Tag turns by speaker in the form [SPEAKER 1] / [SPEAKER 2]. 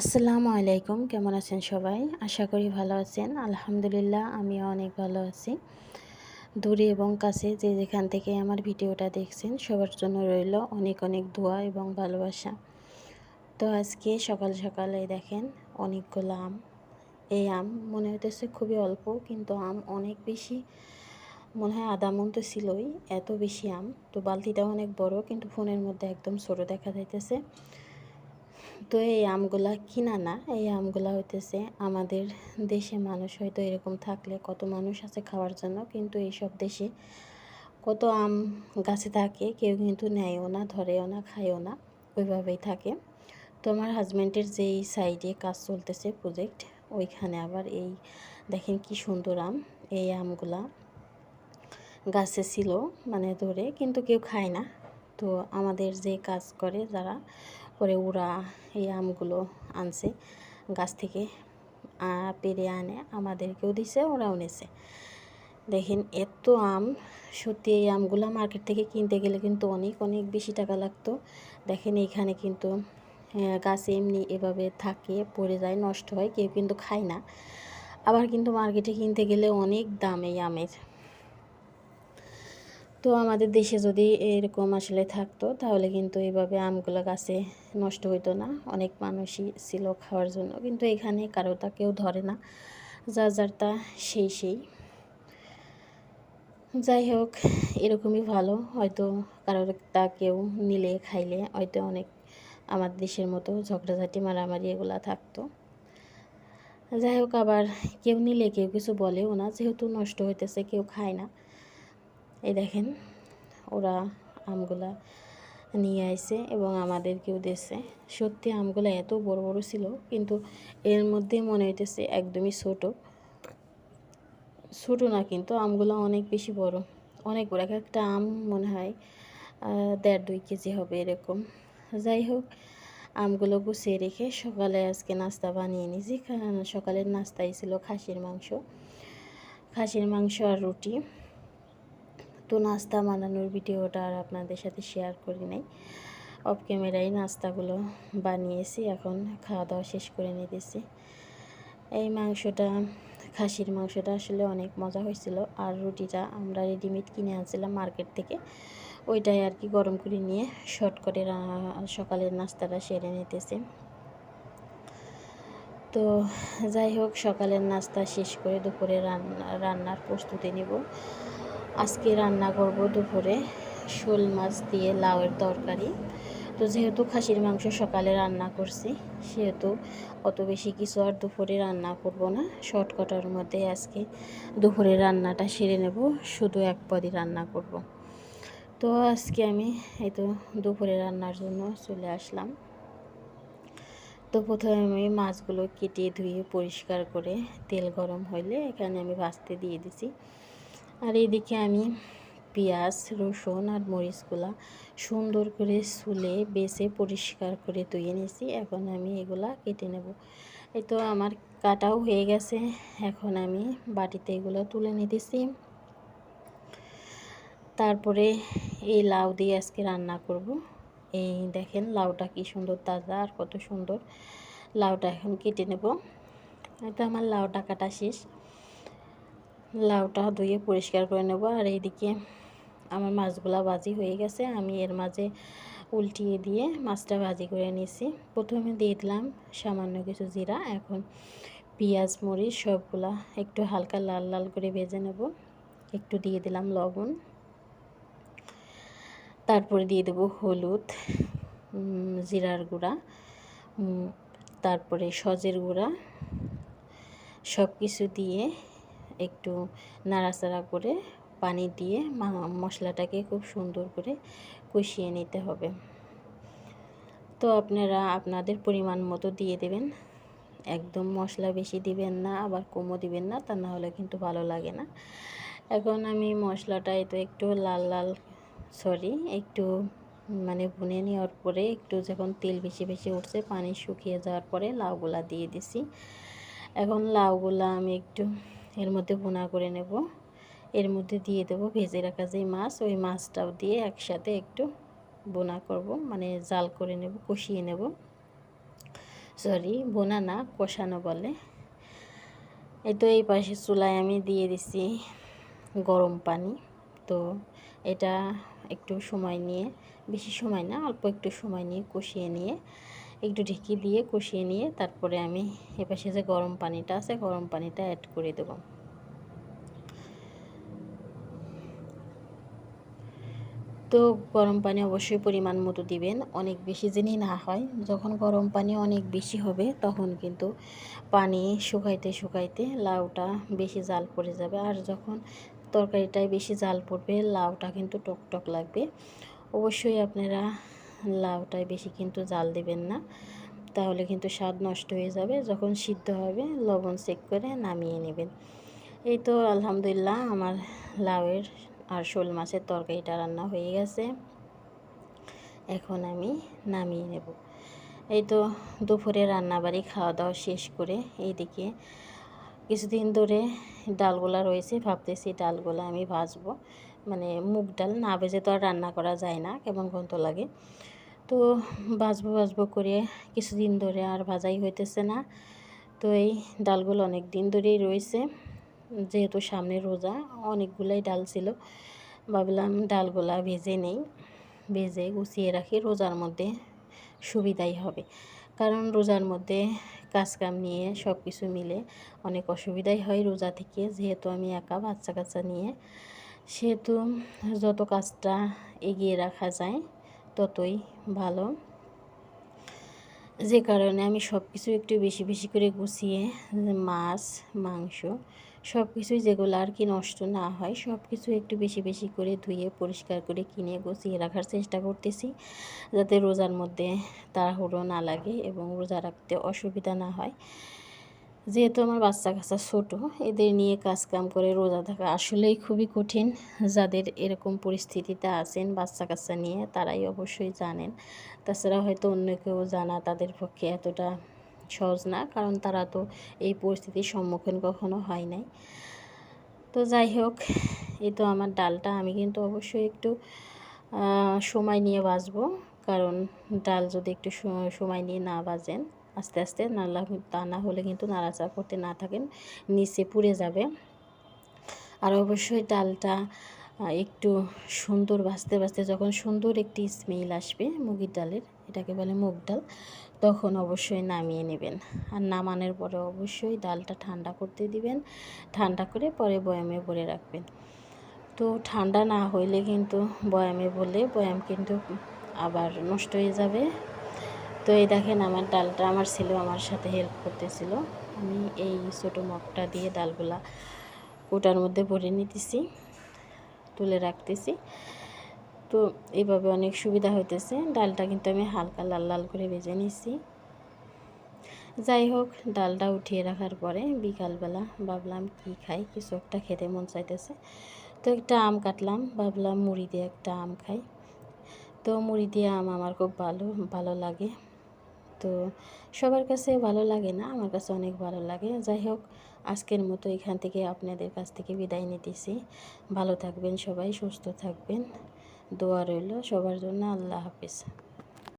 [SPEAKER 1] আসসালামু আলাইকুম, কেমন আছেন সবাই? আশা করি ভালো আছেন। আলহামদুলিল্লাহ, আমিও অনেক ভালো আছি। দূরে এবং কাছে যে যেখান থেকে আমার ভিডিওটা দেখছেন, সবার জন্য রইল অনেক অনেক দোয়া এবং ভালোবাসা। তো আজকে সকাল সকালে দেখেন অনেকগুলো আম। এই আম মনে হইতেছে খুবই অল্প, কিন্তু আম অনেক বেশি, মনে হয় আধা মন তো ছিলই, এত বেশি আম। তো বালতিটা অনেক বড়, কিন্তু ফোনের মধ্যে একদম ছোটো দেখা যাইতেছে। তো এই আমগুলা কিনা না, এই আমগুলা হইতেছে আমাদের দেশে মানুষ হয়তো এরকম থাকলে কত মানুষ আছে খাওয়ার জন্য, কিন্তু এইসব দেশে কত আম গাছে থাকে, কেউ কিন্তু নেয়ও না, ধরেও না, খায়ও না, ওইভাবেই থাকে। তো আমার হাজব্যান্ডের যেই সাইডে কাজ চলতেছে প্রজেক্ট ওইখানে আবার এই দেখেন কি সুন্দর আম, এই আমগুলা গাছে ছিল মানে ধরে, কিন্তু কেউ খায় না। তো আমাদের যে কাজ করে যারা পরে ওরা এই আমগুলো আনছে, গাছ থেকে পেরে আনে, আমাদেরকেও দিছে, ওরাও নিছে। দেখেন এত আম, সত্যি এই আমগুলো মার্কেট থেকে কিনতে গেলে কিন্তু অনেক অনেক বেশি টাকা লাগতো। দেখেন এইখানে কিন্তু গাছে এমনি এভাবে থাকে, পড়ে যায়, নষ্ট হয়, কেউ কিন্তু খায় না। আবার কিন্তু মার্কেটে কিনতে গেলে অনেক দাম এই আমের। তো আমাদের দেশে যদি এরকম আসলে থাকতো, তাহলে কিন্তু এইভাবে আমগুলো গাছে নষ্ট হইতো না। অনেক মানুষই ছিল খাওয়ার জন্য। কিন্তু এখানে কারও তা কেউ ধরে না। যা যার তা সেই সেই। যাই হোক, এরকমই ভালো। হয়তো কারোর তা কেউ নিলে, খাইলে হয়তো অনেক আমাদের দেশের মতো ঝগড়াঝাটি, মারামারি এগুলা থাকতো। যাই হোক, আবার কেউ নিলে, কেউ কিছু বলেও না। যেহেতু নষ্ট হইতেছে, কেউ খায় না। এই দেখেন, ওরা আমগুলা নিয়ে আইছে এবং আমাদেরকেও দিয়েছে সত্যি আমগুলো এত বড় বড় ছিল, কিন্তু এর মধ্যে মনে হইতেছে একদমই ছোট। ছোট না, কিন্তু আমগুলো অনেক বেশি বড়। অনেক বড়, এক একটা আম মনে হয় দেড় দুই কেজি হবে এরকম। যাই হোক, আমগুলো গুছিয়ে রেখে সকালে আজকে নাস্তা বানিয়ে নিয়েছি। সকালের নাস্তাই ছিল খাসির মাংস। খাসির মাংস আর রুটি। নাস্তা বানানোর ভিডিওটা আর আপনাদের সাথে শেয়ার করি নাই। অফ ক্যামেরায় নাস্তাগুলো বানিয়েছি, এখন খাওয়া দাওয়া শেষ করে নিতেছি। এই মাংসটা, খাসির মাংসটা আসলে অনেক মজা হয়েছিল। আর রুটিটা আমরা রেডিমেড কিনে আনছিলাম মার্কেট থেকে। ওইটাই আর কি গরম করে নিয়ে শর্ট করে সকালের নাস্তাটা সেরে নিতেছি। তো যাই হোক, সকালের নাস্তা শেষ করে দুপুরে রান্না, রান্নার প্রস্তুতি নিব। আজকে রান্না করব দুপুরে শোল মাছ দিয়ে লাউয়ের তরকারি। তো যেহেতু খাসির মাংস সকালে রান্না করছি, সেহেতু অত বেশি কিছু আর দুপুরে রান্না করব না। শর্টকাটার মধ্যে আজকে দুপুরে রান্নাটা সেরে নেব, শুধু এক পদই রান্না করব। তো আজকে আমি এই তো দুপুরে রান্নার জন্য চলে আসলাম। তো প্রথমে আমি মাছগুলো কেটে ধুয়ে পরিষ্কার করে তেল গরম হইলে এখানে আমি ভাজতে দিয়ে দিছি। আর এদিকে আমি পেঁয়াজ, রসুন আর মরিচগুলা সুন্দর করে চুলে বেছে, পরিষ্কার করে ধুয়ে নিয়েছি। এখন আমি এগুলা কেটে নেব। এই তো আমার কাটাও হয়ে গেছে। এখন আমি বাটিতে এগুলো তুলে নিতেছি। তারপরে এই লাউ দিয়ে আজকে রান্না করব। এই দেখেন লাউটা কি সুন্দর, তাজা আর কত সুন্দর। লাউটা এখন কেটে নেব। এটা আমার লাউটা কাটা শেষ। লাউটা ধুয়ে পরিষ্কার করে নেব। আর এইদিকে আমার মাছগুলা ভাজি হয়ে গেছে। আমি এর মাঝে উল্টিয়ে দিয়ে মাছটা ভাজি করে নিয়েছি। প্রথমে দিয়ে দিলাম সামান্য কিছু জিরা, এখন পেঁয়াজ, মরিচ সবগুলা একটু হালকা লাল লাল করে ভেজে নেব। একটু দিয়ে দিলাম লবণ। তারপরে দিয়ে দেব হলুদ জিরার গুঁড়া তারপরে সজের গুঁড়া সব কিছু দিয়ে একটু নাড়াচাড়া করে পানি দিয়ে মশলাটাকে খুব সুন্দর করে কষিয়ে নিতে হবে। তো আপনারা আপনাদের পরিমাণ মতো দিয়ে দেবেন। একদম মশলা বেশি দিবেন না, আবার কমও দিবেন না, তা না হলে কিন্তু ভালো লাগে না। এখন আমি মশলাটা তো একটু লাল লাল, সরি, একটু মানে ভুনে নেওয়ার পরে একটু যখন তেল বেশি বেশি উঠছে, পানি শুকিয়ে যাওয়ার পরে লাউগুলা দিয়ে দিছি। এখন লাউগুলা আমি একটু এর মধ্যে ভুনা করে নেব। এর মধ্যে দিয়ে দেবো ভেজে রাখা যে মাছ, ওই মাছটাও দিয়ে একসাথে একটু বোনা করব মানে জাল করে নেব, কষিয়ে নেব। সরি বোনা না, কষানো বলে। এই তো এই পাশে চুলায় আমি দিয়ে দিছি গরম পানি। তো এটা একটু সময় নিয়ে, বেশি সময় না, অল্প একটু সময় নিয়ে কষিয়ে নিয়ে একটু ঢেকে দিয়ে কষিয়ে নিয়ে তারপরে আমি এপাশে যে গরম পানিটা আছে, গরম পানিটা অ্যাড করে দেবো। তো গরম পানি অবশ্যই পরিমাণ মতো দিবেন, অনেক বেশি যিনি না হয়। যখন গরম পানি অনেক বেশি হবে, তখন কিন্তু পানি শুকাইতে শুকাইতে লাউটা বেশি জাল পড়ে যাবে। আর যখন তরকারিটায় বেশি জাল পড়বে, লাউটা কিন্তু টক টক লাগবে। অবশ্যই আপনারা লাউটায় বেশি কিন্তু জাল দেবেন না। তাহলে কিন্তু স্বাদ নষ্ট হয়ে যাবে। যখন সিদ্ধ হবে, লবণ চেক করে নামিয়ে নেবেন। এই তো আলহামদুলিল্লাহ আমার লাউয়ের আর শোল মাছের তরকারিটা রান্না হয়ে গেছে। এখন আমি নামিয়ে নেব। এই তো দুপুরে রান্নাবাড়ি খাওয়া দাওয়া শেষ করে এইদিকে কিছুদিন ধরে ডালগুলা রয়েছে। ভাবতেছি ডালগুলা আমি ভাজবো। মানে মুগ ডাল না ভেজে তো আর রান্না করা যায় না, কেমন গন্ধ লাগে। তো ভাজবো ভাজবো করে কিছুদিন ধরে আর ভাজাই হইতেছে না। তো এই ডালগুলো অনেক দিন ধরেই রয়েছে। যেহেতু সামনে রোজা, অনেকগুলাই ডাল ছিল। ভাবলাম ডালগুলা ভেজে নেই। ভেজে গুছিয়ে রাখি, রোজার মধ্যে সুবিধাই হবে। কারণ রোজার মধ্যে কাজকাম নিয়ে সব কিছু মিলে অনেক অসুবিধাই হয় রোজা থেকে। যেহেতু আমি একা বাচ্চা কাচ্চা নিয়ে। সেহেতু যত কাজটা এগিয়ে রাখা যায় ততই ভালো। যে কারণে আমি সব কিছু একটু বেশি বেশি করে গুছিয়ে মাছ, মাংস সব কিছুই যেগুলো আর কি নষ্ট না হয় সব কিছু একটু বেশি বেশি করে ধুয়ে, পরিষ্কার করে কিনে, গুছিয়ে রাখার চেষ্টা করতেছি। যাতে রোজার মধ্যে তাড়াহুড়ো না লাগে এবং রোজা রাখতে অসুবিধা না হয়। যেহেতু আমার বাচ্চা কাচ্চা ছোটো, এদের নিয়ে কাজ কাম করে রোজা থাকা আসলেই খুবই কঠিন। যাদের এরকম পরিস্থিতিতে আছেন বাচ্চা কাচ্চা নিয়ে, তারাই অবশ্যই জানেন। তাছাড়া হয়তো অন্য কেউ জানা তাদের পক্ষে এতটা সহজ না, কারণ তারা তো এই পরিস্থিতির সম্মুখীন কখনো হয় নাই। তো যাই হোক, এ তো আমার ডালটা। আমি কিন্তু অবশ্যই একটু সময় নিয়ে বাজবো কারণ ডাল যদি একটু সময় নিয়ে না বাজেন আস্তে আস্তে নালা তা না হলে কিন্তু নাড়াচাড়া করতে না থাকেন, নিচে পুড়ে যাবে। আর অবশ্যই ডালটা একটু সুন্দর ভাজতে বাঁচতে যখন সুন্দর একটি স্মেল আসবে মুগির ডালের, এটাকে বলে মুগ ডাল, তখন অবশ্যই নামিয়ে নেবেন। আর নামানোর পরে অবশ্যই ডালটা ঠান্ডা করতে দিবেন, ঠান্ডা করে পরে বয়ামে ভরে রাখবেন। তো ঠান্ডা না হইলে কিন্তু বয়ামে বলে বয়াম কিন্তু আবার নষ্ট হয়ে যাবে। তো এই দেখেন আমার ডালটা, আমার ছিল আমার সাথে হেল্প করতেছিল। আমি এই ছোটো মগটা দিয়ে ডালগুলা কোটার মধ্যে ভরে নিতেছি, তুলে রাখতেছি। তো এইভাবে অনেক সুবিধা হইতেছে। ডালটা কিন্তু আমি হালকা লাল লাল করে ভেজে নিছি। যাই হোক, ডালটা উঠিয়ে রাখার পরে বিকালবেলা ভাবলাম কি খাই, কিছু একটা খেতে মন চাইতেছে। তো একটা আম কাটলাম, ভাবলাম মুড়ি দিয়ে একটা আম খাই। তো মুড়ি দিয়ে আম আমার খুব ভালো ভালো লাগে। তো সবার কাছে ভালো লাগে না, আমার কাছে অনেক ভালো লাগে। যাই হোক, আজকের মতো এখান থেকে আপনাদের কাছ থেকে বিদায় নিতেছি। ভালো থাকবেন সবাই, সুস্থ থাকবেন। দোয়া রইল সবার জন্য, আল্লাহ হাফিজ।